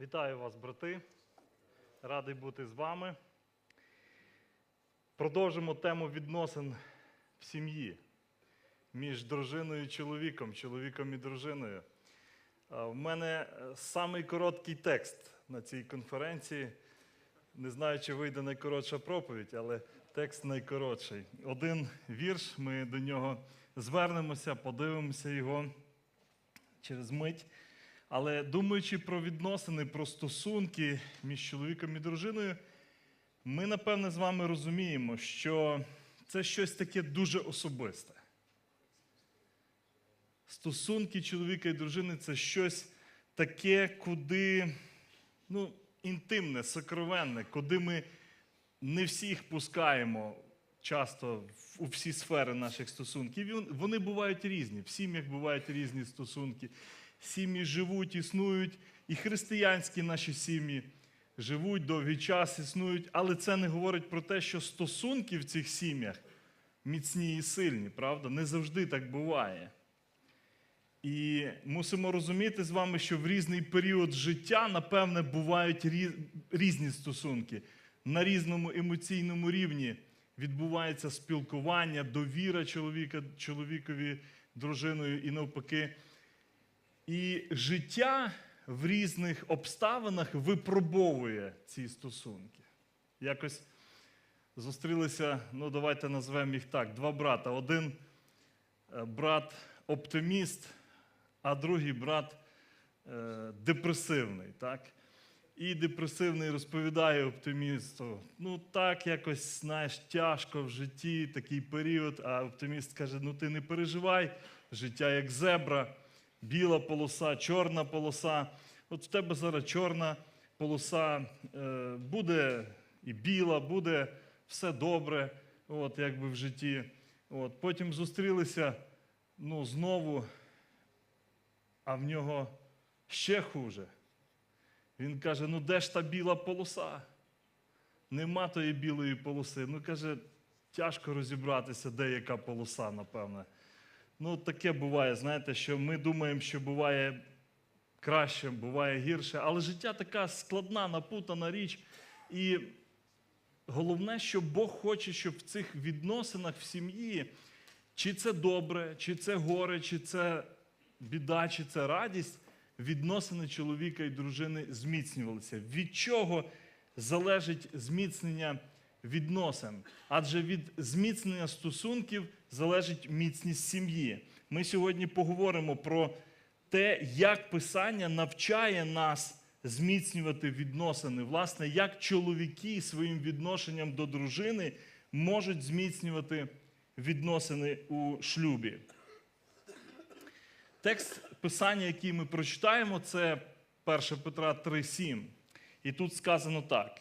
Вітаю вас, брати. Радий бути з вами. Продовжимо тему відносин в сім'ї між дружиною і чоловіком, чоловіком і дружиною. А, В мене е, самий короткий текст на цій конференції. Не знаю, чи вийде найкоротша проповідь, але текст найкоротший. Один вірш, ми до нього звернемося, подивимося його через мить. Але думаючи про відносини, про стосунки між чоловіком і дружиною, ми, напевне, з вами розуміємо, що це щось таке дуже особисте. Стосунки чоловіка і дружини це щось таке, куди ну, інтимне, сокровенне, куди ми не всіх пускаємо часто у всі сфери наших стосунків. Вони бувають різні. В сім'ях бувають різні стосунки. Сім'ї живуть, існують, і християнські наші сім'ї живуть довгий час, існують, але це не говорить про те, що стосунки в цих сім'ях міцні і сильні, правда? Не завжди так буває. І мусимо розуміти з вами, що в різний період життя, напевне, бувають різні стосунки. На різному емоційному рівні відбувається спілкування, довіра чоловіка, чоловікові, дружиною і навпаки. І життя в різних обставинах випробовує ці стосунки. Якось зустрілися, ну давайте назвемо їх так: два брата. Один е, брат оптиміст, а другий брат е, депресивний. Так? І депресивний розповідає оптимісту: ну так, якось знаєш, тяжко в житті такий період. А оптиміст каже: ну ти не переживай, життя як зебра, біла полоса, чорна полоса. От в тебе зараз чорна полоса, е, буде і біла, буде все добре, от, якби в житті. От, потім зустрілися ну, знову, а в нього ще хуже. Він каже: ну де ж та біла полоса? Нема тої білої полоси. Ну, каже, тяжко розібратися, де яка полоса, напевне. Ну, таке буває, знаєте, що ми думаємо, що буває краще, буває гірше, але життя така складна, напутана річ. І головне, що Бог хоче, щоб в цих відносинах в сім'ї, чи це добре, чи це горе, чи це біда, чи це радість, відносини чоловіка і дружини зміцнювалися. Від чого залежить зміцнення відносин? Адже від зміцнення стосунків залежить міцність сім'ї. Ми сьогодні поговоримо про те, як Писання навчає нас зміцнювати відносини. Власне, як чоловіки своїм відношенням до дружини можуть зміцнювати відносини у шлюбі. Текст писання, який ми прочитаємо, це 1 Петра 3,7. І тут сказано так: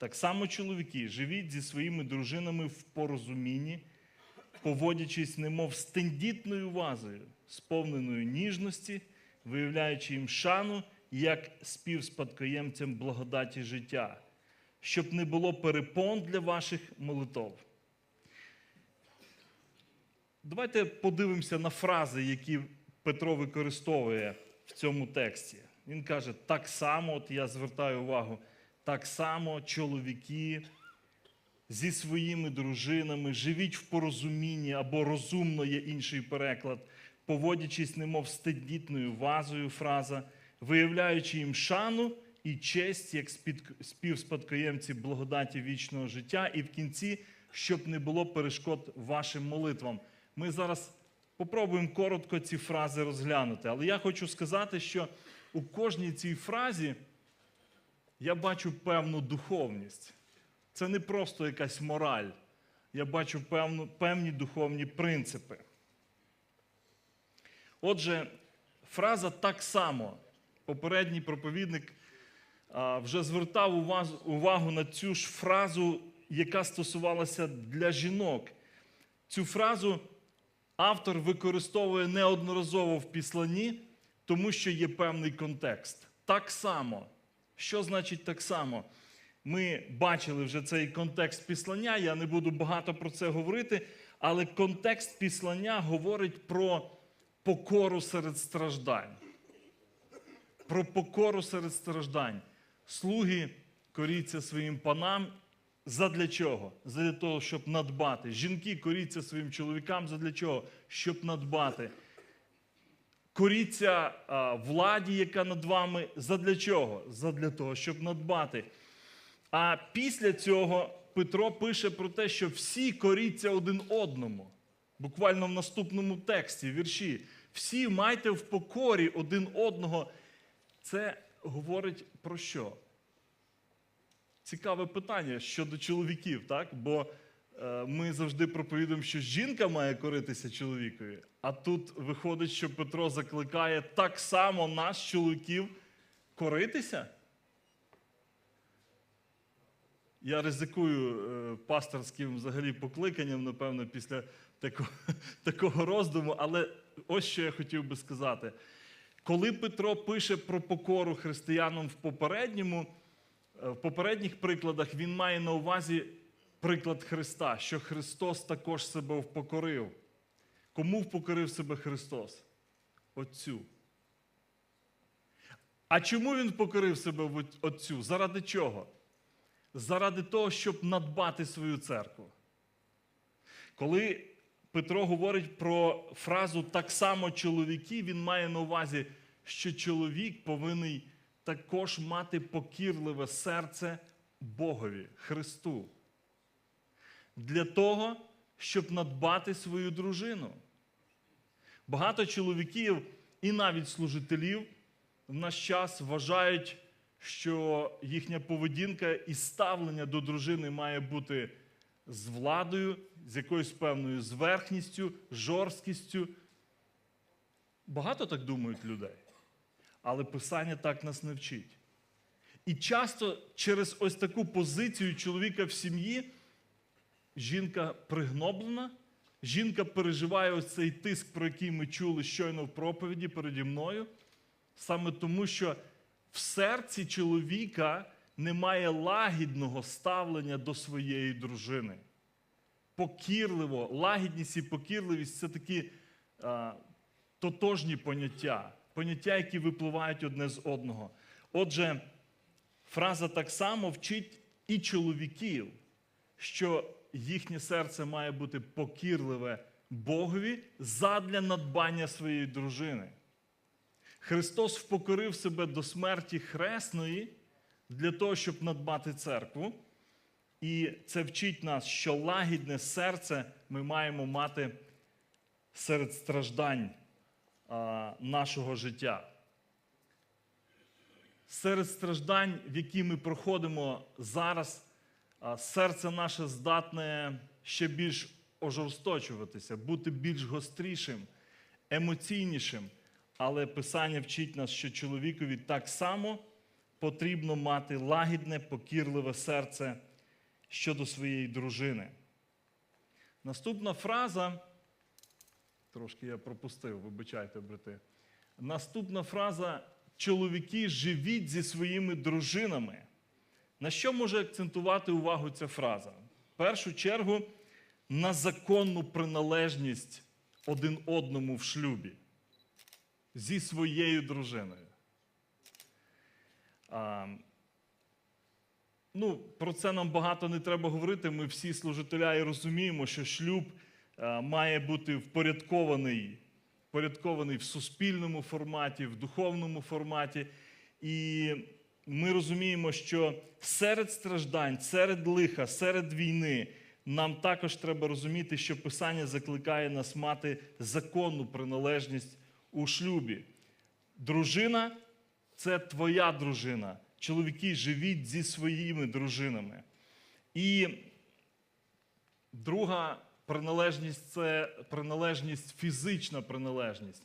так само, чоловіки, живіть зі своїми дружинами в порозумінні, поводячись, немов з тендітною вазою, сповненою ніжності, виявляючи їм шану як співспадкоємцям благодаті життя, щоб не було перепон для ваших молитов. Давайте подивимося на фрази, які Петро використовує в цьому тексті. Він каже: так само, от я звертаю увагу, так само чоловіки зі своїми дружинами, живіть в порозумінні або розумно є інший переклад, поводячись, немов стидітною вазою фраза, виявляючи їм шану і честь як співспадкоємці благодаті вічного життя, і в кінці, щоб не було перешкод вашим молитвам. Ми зараз попробуємо коротко ці фрази розглянути. Але я хочу сказати, що у кожній цій фразі я бачу певну духовність. Це не просто якась мораль. Я бачу певну, певні духовні принципи. Отже, фраза так само. Попередній проповідник вже звертав увагу на цю ж фразу, яка стосувалася для жінок. Цю фразу автор використовує неодноразово в післанні, тому що є певний контекст. Так само. Що значить так само? Ми бачили вже цей контекст післання, я не буду багато про це говорити, але контекст післання говорить про покору серед страждань. про покору серед страждань. Слуги коріться своїм панам. Задля чого? Задля того, щоб надбати. Жінки коріться своїм чоловікам задля чого? Щоб надбати. Коріться владі, яка над вами, задля чого? Задля того, щоб надбати. А після цього Петро пише про те, що всі коріться один одному. Буквально в наступному тексті, вірші. Всі майте в покорі один одного. Це говорить про що? Цікаве питання щодо чоловіків, так? Бо ми завжди проповідуємо, що жінка має коритися чоловікові. А тут виходить, що Петро закликає так само нас, чоловіків, коритися. Я ризикую е, пасторським взагалі покликанням, напевно, після такого, такого роздуму, але ось що я хотів би сказати. Коли Петро пише про покору християнам в попередньому, е, в попередніх прикладах, він має на увазі приклад Христа, що Христос також себе впокорив. Кому впокорив себе Христос? Отцю. А чому він покорив себе Отцю? Заради чого? Заради того, щоб надбати свою церкву. Коли Петро говорить про фразу так само чоловіки, він має на увазі, що чоловік повинен також мати покірливе серце Богові, Христу. Для того, щоб надбати свою дружину. Багато чоловіків і навіть служителів в наш час вважають, що їхня поведінка і ставлення до дружини має бути з владою, з якоюсь певною зверхністю, жорсткістю. Багато так думають людей. Але Писання так нас не вчить. І часто через ось таку позицію чоловіка в сім'ї жінка пригноблена, жінка переживає ось цей тиск, про який ми чули щойно в проповіді переді мною, саме тому, що в серці чоловіка немає лагідного ставлення до своєї дружини. Покірливо, лагідність і покірливість це такі а, тотожні поняття, поняття, які випливають одне з одного. Отже, фраза так само вчить і чоловіків, що їхнє серце має бути покірливе Богові задля надбання своєї дружини. Христос впокорив себе до смерті хресної для того, щоб надбати церкву. І це вчить нас, що лагідне серце ми маємо мати серед страждань а, нашого життя. Серед страждань, в які ми проходимо зараз, серце наше здатне ще більш ожорсточуватися, бути більш гострішим, емоційнішим. Але Писання вчить нас, що чоловікові так само потрібно мати лагідне, покірливе серце щодо своєї дружини. Наступна фраза, трошки я пропустив, вибачайте, брати. Наступна фраза: чоловіки живіть зі своїми дружинами. На що може акцентувати увагу ця фраза? В першу чергу на законну приналежність один одному в шлюбі зі своєю дружиною. А, ну, Про це нам багато не треба говорити. Ми всі служителя і розуміємо, що шлюб а, має бути впорядкований, впорядкований в суспільному форматі, в духовному форматі. І ми розуміємо, що серед страждань, серед лиха, серед війни. Нам також треба розуміти, що Писання закликає нас мати законну приналежність у шлюбі. Дружина це твоя дружина. Чоловіки живіть зі своїми дружинами. І друга приналежність це приналежність, фізична приналежність.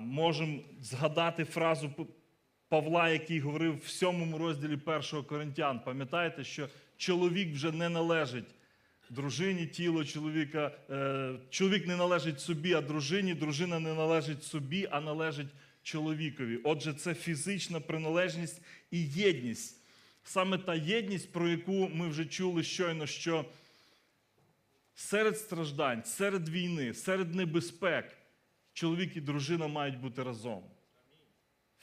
Можемо згадати фразу Павла, який говорив в сьомому розділі першого Коринтян. Пам'ятаєте, що чоловік вже не належить дружині, тіло чоловіка. Е, чоловік не належить собі, а дружині, дружина не належить собі, а належить чоловікові. Отже, це фізична приналежність і єдність. Саме та єдність, про яку ми вже чули щойно, що серед страждань, серед війни, серед небезпек чоловік і дружина мають бути разом.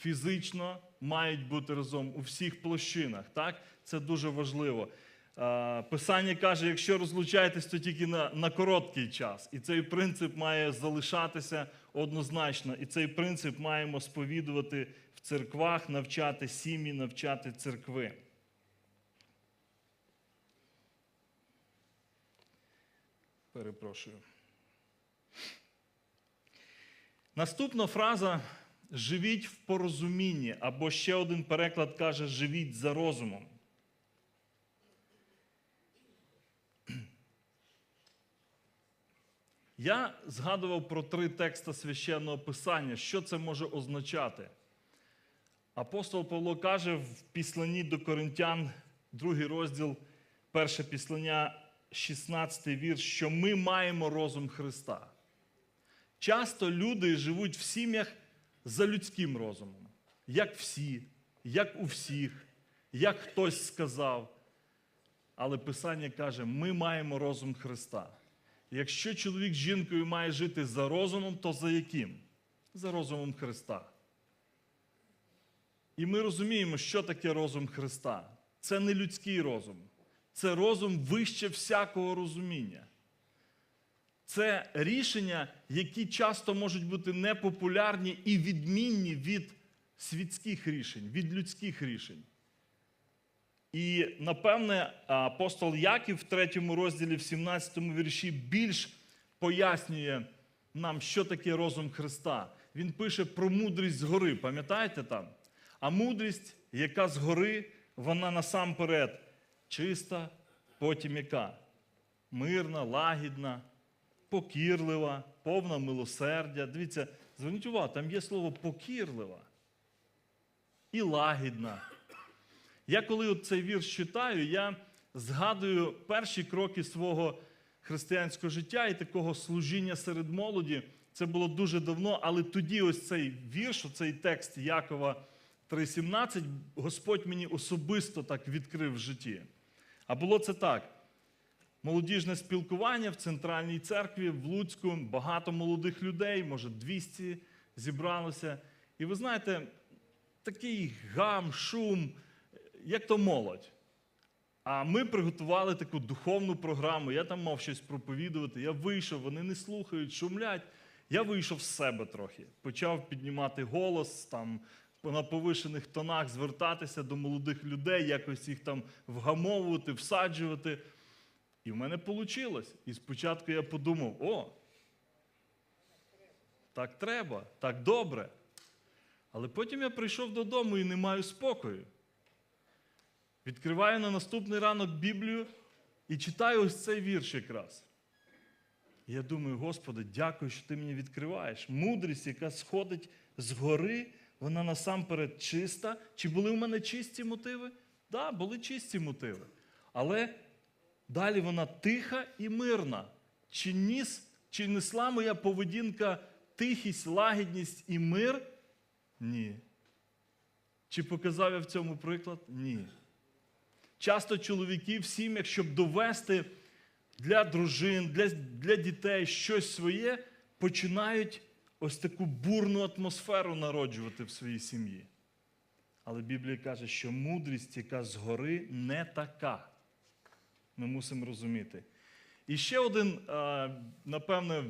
Фізично мають бути разом у всіх площинах. Так? Це дуже важливо. Е, Писання каже, якщо розлучаєтесь, то тільки на, на короткий час. І цей принцип має залишатися однозначно. І цей принцип маємо сповідувати в церквах, навчати сім'ї, навчати церкви. Перепрошую. Наступна фраза живіть в порозумінні, або ще один переклад каже живіть за розумом. Я згадував про три текста священного писання. Що це може означати? Апостол Павло каже в післанні до Коринтян, другий розділ, перше післання, 16 вірш, що ми маємо розум Христа. Часто люди живуть в сім'ях за людським розумом, як всі, як у всіх, як хтось сказав. Але Писання каже, ми маємо розум Христа. Якщо чоловік з жінкою має жити за розумом, то за яким? За розумом Христа. І ми розуміємо, що таке розум Христа. Це не людський розум, це розум вище всякого розуміння. Це рішення, які часто можуть бути непопулярні і відмінні від світських рішень, від людських рішень. І напевне апостол Яків в третьому розділі, в 17 вірші, більш пояснює нам, що таке розум Христа. Він пише про мудрість згори, пам'ятаєте там? А мудрість, яка згори, вона насамперед чиста, потім яка? Мирна, лагідна, покірлива, повна милосердя. Дивіться, зверніть увагу, там є слово покірлива і лагідна. Я коли цей вірш читаю, я згадую перші кроки свого християнського життя і такого служіння серед молоді. Це було дуже давно, але тоді ось цей вірш, цей текст Якова 3,17, Господь мені особисто так відкрив в житті. А було це так. Молодіжне спілкування в центральній церкві в Луцьку, багато молодих людей, може 200 зібралося. І ви знаєте, такий гам, шум, як то молодь. А ми приготували таку духовну програму. Я там мав щось проповідувати. Я вийшов, вони не слухають, шумлять. Я вийшов з себе трохи. Почав піднімати голос, там на повишених тонах звертатися до молодих людей, якось їх там вгамовувати, всаджувати. І в мене вийшло. І спочатку я подумав: о, так треба, так добре. Але потім я прийшов додому і не маю спокою. Відкриваю на наступний ранок Біблію і читаю ось цей вірш якраз. І я думаю, Господи, дякую, що ти мені відкриваєш. Мудрість, яка сходить згори, вона насамперед чиста. Чи були в мене чисті мотиви? Так, да, були чисті мотиви. Але далі вона тиха і мирна. Чи, ніс, чи несла моя поведінка тихість, лагідність і мир? Ні. Чи показав я в цьому приклад? Ні. Часто чоловіки в сім'ях, щоб довести для дружин, для, для дітей щось своє, починають ось таку бурну атмосферу народжувати в своїй сім'ї. Але Біблія каже, що мудрість, яка згори, не така. Ми мусимо розуміти. І ще один, напевне,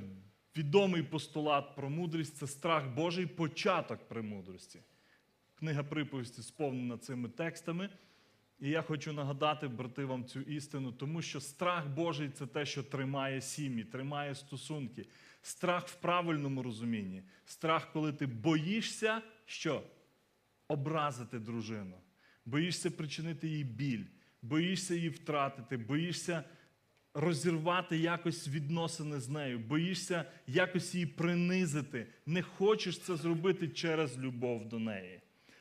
відомий постулат про мудрість це страх Божий, початок премудрості. Книга приповісті сповнена цими текстами. І я хочу нагадати, брати, вам цю істину, тому що страх Божий це те, що тримає сім'ї, тримає стосунки. Страх в правильному розумінні. Страх, коли ти боїшся, що? Образити дружину, боїшся причинити їй біль, боїшся її втратити, боїшся розірвати якось відносини з нею, боїшся якось її принизити. Не хочеш це зробити через любов до неї.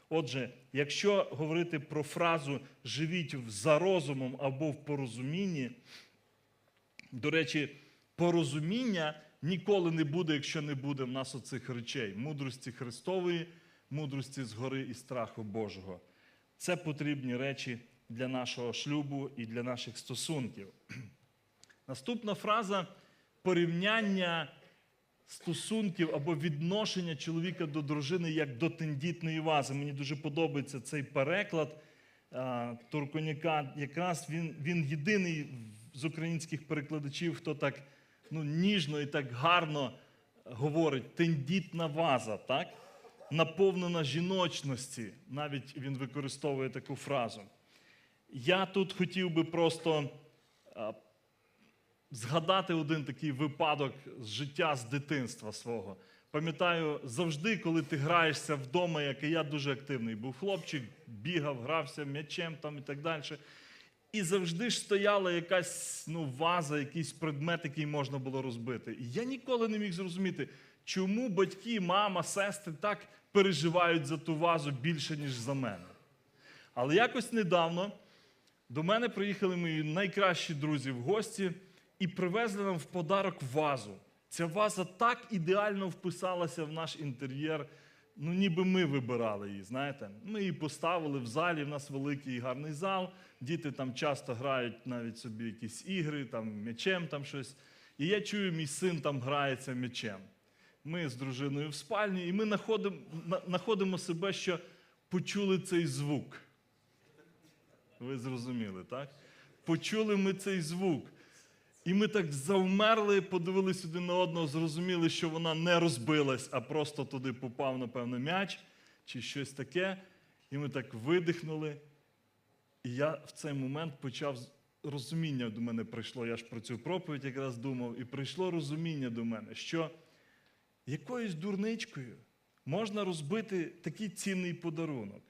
Отже, якщо говорити про фразу живіть за розумом або в порозумінні, до речі, порозуміння ніколи не буде, якщо не буде в нас оцих речей: мудрості Христової, мудрості згори і страху Божого. Це потрібні речі для нашого шлюбу і для наших стосунків. Наступна фраза порівняння стосунків або відношення чоловіка до дружини як до тендітної вази. Мені дуже подобається цей переклад Турконяка. Якраз він, він єдиний з українських перекладачів, хто так ну, ніжно і так гарно говорить тендітна ваза, так? наповнена жіночності. Навіть він використовує таку фразу. Я тут хотів би просто згадати один такий випадок з життя з дитинства свого. Пам'ятаю, завжди, коли ти граєшся вдома, як і я дуже активний був хлопчик, бігав, грався м'ячем там і так далі. І завжди ж стояла якась ну, ваза, якийсь предмет, який можна було розбити. І я ніколи не міг зрозуміти, чому батьки, мама, сестри так переживають за ту вазу більше, ніж за мене. Але якось недавно до мене приїхали мої найкращі друзі в гості і привезли нам в подарок вазу. Ця ваза так ідеально вписалася в наш інтер'єр. Ну, ніби ми вибирали її, знаєте. Ми її поставили в залі, в нас великий і гарний зал. Діти там часто грають навіть собі якісь ігри, там м'ячем там щось. І я чую, мій син там грається м'ячем. Ми з дружиною в спальні, і ми знаходимо, себе, що почули цей звук. Ви зрозуміли, так? Почули ми цей звук. І ми так завмерли, подивилися один на одного, зрозуміли, що вона не розбилась, а просто туди попав, напевно, м'яч чи щось таке. І ми так видихнули. І я в цей момент почав розуміння до мене прийшло. Я ж про цю проповідь якраз думав, і прийшло розуміння до мене, що якоюсь дурничкою можна розбити такий цінний подарунок.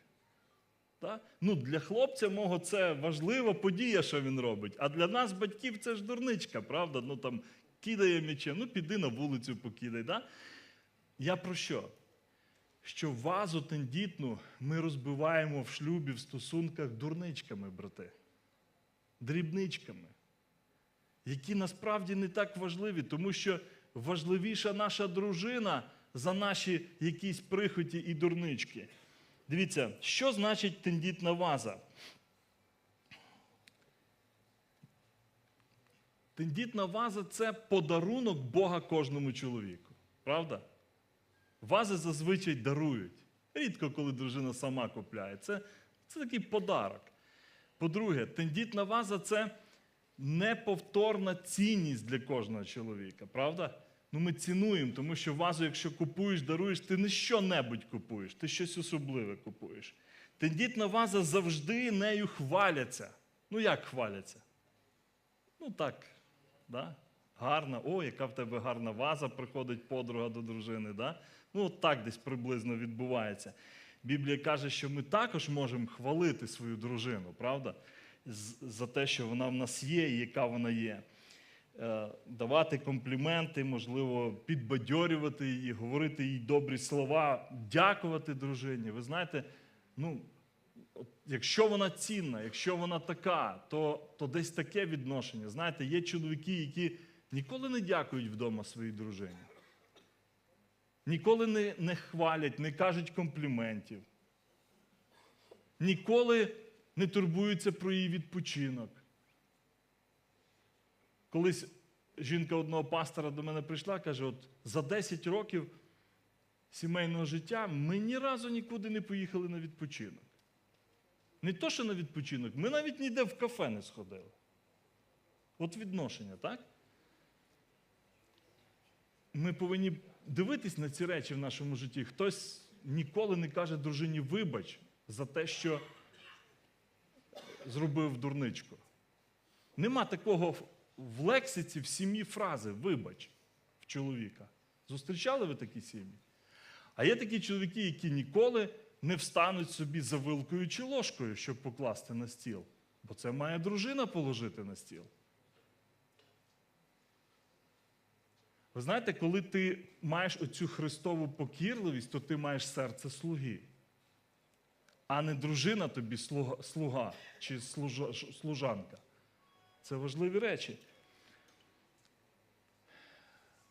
Та? Ну, для хлопця мого це важлива подія, що він робить. А для нас, батьків, це ж дурничка, правда? Ну там кидає м'ячем, ну піди на вулицю покидай. Да? Я про що? Що вазу тендітну ми розбиваємо в шлюбі, в стосунках дурничками, брати, дрібничками, які насправді не так важливі, тому що важливіша наша дружина за наші якісь прихоті і дурнички. Дивіться, що значить тендітна ваза? Тендітна ваза це подарунок Бога кожному чоловіку. Правда? Вази зазвичай дарують. Рідко, коли дружина сама купляє. Це, це такий подарок. По-друге, тендітна ваза це неповторна цінність для кожного чоловіка. Правда? Ну, ми цінуємо, тому що вазу, якщо купуєш, даруєш, ти не що-небудь купуєш, ти щось особливе купуєш. Тендітна ваза завжди нею хваляться. Ну як хваляться? Ну так, да? гарна, о, яка в тебе гарна ваза, приходить подруга до дружини. Да? Ну, от так десь приблизно відбувається. Біблія каже, що ми також можемо хвалити свою дружину, правда? За те, що вона в нас є і яка вона є. Е, Давати компліменти, можливо, підбадьорювати її, говорити їй добрі слова, дякувати дружині. Ви знаєте, ну, якщо вона цінна, якщо вона така, то, то десь таке відношення. Знаєте, є чоловіки, які ніколи не дякують вдома своїй дружині. Ніколи не, не хвалять, не кажуть компліментів. Ніколи не турбуються про її відпочинок. Колись жінка одного пастора до мене прийшла, каже: от за 10 років сімейного життя ми ні разу нікуди не поїхали на відпочинок. Не то, що на відпочинок, ми навіть ніде в кафе не сходили. От відношення, так? Ми повинні дивитись на ці речі в нашому житті. Хтось ніколи не каже дружині вибач за те, що зробив дурничку. Нема такого в- лексиці в сім'ї фрази вибач в чоловіка. Зустрічали ви такі сім'ї? А є такі чоловіки, які ніколи не встануть собі за вилкою чи ложкою, щоб покласти на стіл. Бо це має дружина положити на стіл. Ви знаєте, коли ти маєш оцю Христову покірливість, то ти маєш серце слуги. А не дружина тобі слуга, слуга чи служа, служанка. Це важливі речі.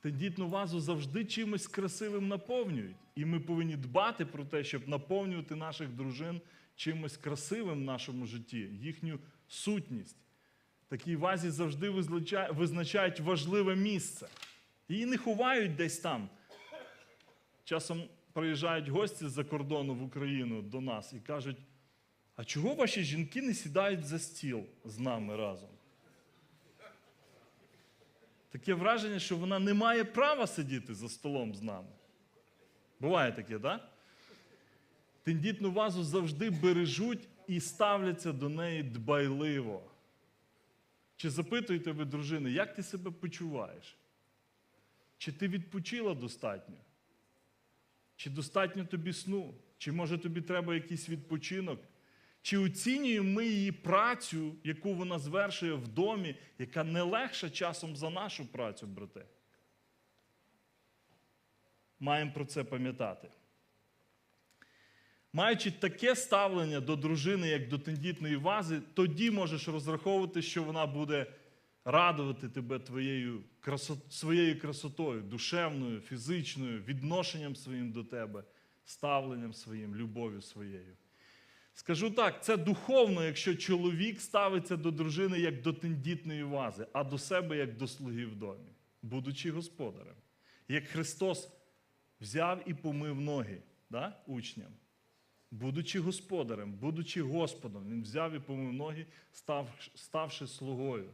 Тендітну вазу завжди чимось красивим наповнюють. І ми повинні дбати про те, щоб наповнювати наших дружин чимось красивим в нашому житті, їхню сутність. Такій вазі завжди визначають важливе місце. Її не ховають десь там. Часом приїжджають гості з-за кордону в Україну до нас і кажуть: а чого ваші жінки не сідають за стіл з нами разом? Таке враження, що вона не має права сидіти за столом з нами. Буває таке, так? Да? Тендітну вазу завжди бережуть і ставляться до неї дбайливо. Чи запитуєте ви, дружини, як ти себе почуваєш? Чи ти відпочила достатньо? Чи достатньо тобі сну? Чи може тобі треба якийсь відпочинок? Чи оцінюємо ми її працю, яку вона звершує в домі, яка не легша часом за нашу працю, брате? Маємо про це пам'ятати. Маючи таке ставлення до дружини, як до тендітної вази, тоді можеш розраховувати, що вона буде радувати тебе твоєю своєю красотою, душевною, фізичною, відношенням своїм до тебе, ставленням своїм, любов'ю своєю. Скажу так, це духовно, якщо чоловік ставиться до дружини як до тендітної вази, а до себе як до слуги в домі, будучи господарем. Як Христос взяв і помив ноги да, учням, будучи господарем, будучи Господом, Він взяв і помив ноги, став, ставши слугою.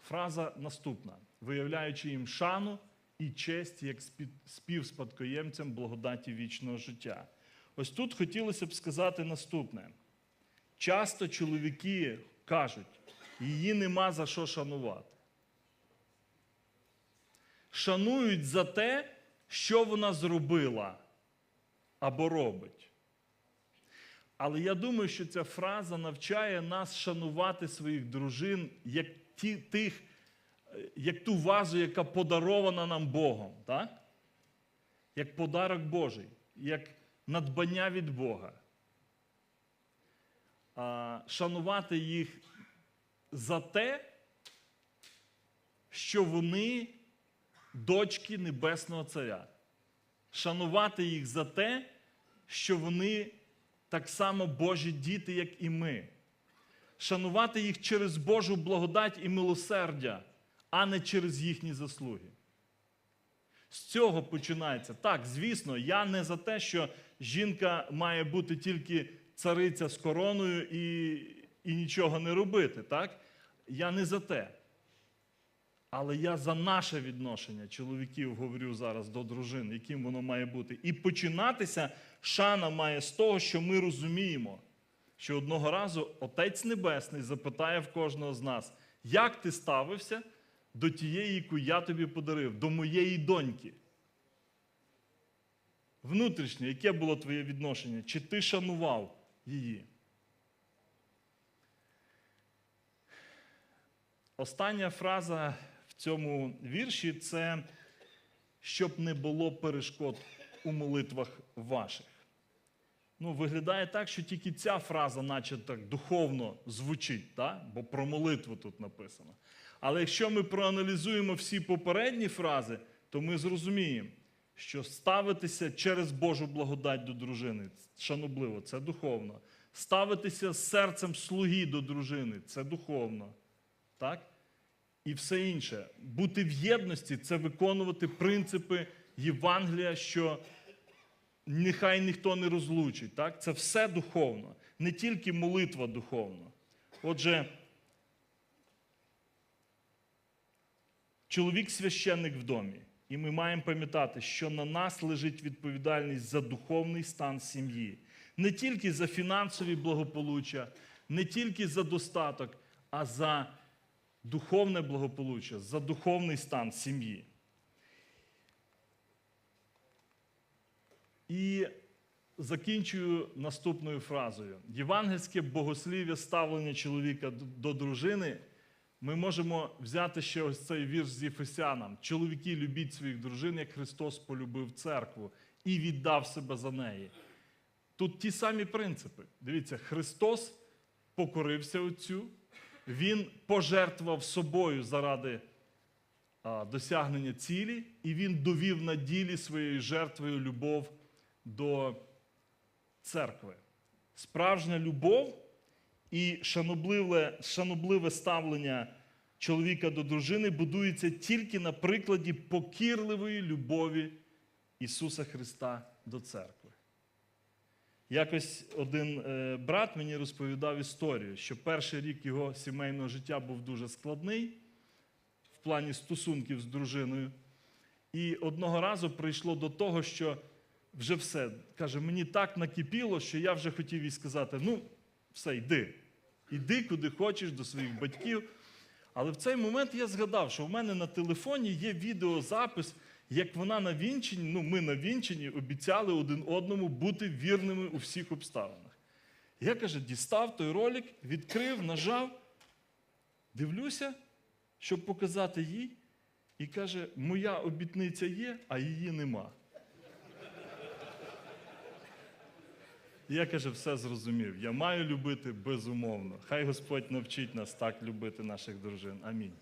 Фраза наступна: виявляючи їм шану і честь як спі- співспадкоємцям благодаті вічного життя. Ось тут хотілося б сказати наступне. Часто чоловіки кажуть, її нема за що шанувати. Шанують за те, що вона зробила або робить. Але я думаю, що ця фраза навчає нас шанувати своїх дружин як ті, тих, як ту вазу, яка подарована нам Богом, так? як подарок Божий, як надбання від Бога. Шанувати їх за те, що вони дочки Небесного Царя. Шанувати їх за те, що вони так само Божі діти, як і ми. Шанувати їх через Божу благодать і милосердя, а не через їхні заслуги. З цього починається. Так, звісно, я не за те, що жінка має бути тільки цариця з короною і, і нічого не робити. Так? Я не за те. Але я за наше відношення чоловіків говорю зараз до дружин, яким воно має бути. І починатися шана має з того, що ми розуміємо, що одного разу Отець Небесний запитає в кожного з нас, як ти ставився до тієї, яку я тобі подарив, до моєї доньки. Внутрішнє, яке було твоє відношення? Чи ти шанував її? Остання фраза в цьому вірші це щоб не було перешкод у молитвах ваших. Ну, виглядає так, що тільки ця фраза, наче так духовно звучить, так? бо про молитву тут написано. Але якщо ми проаналізуємо всі попередні фрази, то ми зрозуміємо, що ставитися через Божу благодать до дружини шанобливо, це духовно. Ставитися серцем слуги до дружини це духовно. Так? І все інше. Бути в єдності це виконувати принципи Євангелія, що нехай ніхто не розлучить. Так? Це все духовно, не тільки молитва духовна. Отже, чоловік священник в домі. І ми маємо пам'ятати, що на нас лежить відповідальність за духовний стан сім'ї. Не тільки за фінансові благополуччя, не тільки за достаток, а за духовне благополуччя, за духовний стан сім'ї. І закінчую наступною фразою. Євангельське богослів'я ставлення чоловіка до дружини. Ми можемо взяти ще ось цей вірш з Єфесянам. Чоловіки, любіть своїх дружин, як Христос полюбив церкву і віддав себе за неї. Тут ті самі принципи. Дивіться, Христос покорився Отцю, Він пожертвував собою заради а, досягнення цілі, і Він довів на ділі своєю жертвою любов до церкви. Справжня любов І шанобливе, шанобливе ставлення чоловіка до дружини будується тільки на прикладі покірливої любові Ісуса Христа до церкви. Якось один е, брат мені розповідав історію, що перший рік його сімейного життя був дуже складний в плані стосунків з дружиною. І одного разу прийшло до того, що вже все. Каже, мені так накипіло, що я вже хотів їй сказати: ну, все, йди. Іди куди хочеш до своїх батьків. Але в цей момент я згадав, що в мене на телефоні є відеозапис, як вона на вінчині, ну ми на вінчині обіцяли один одному бути вірними у всіх обставинах. Я каже, дістав той ролик, відкрив, нажав, дивлюся, щоб показати їй, і каже: моя обітниця є, а її нема. Я каже, все зрозумів. Я маю любити безумовно. Хай Господь навчить нас так любити наших дружин. Амінь.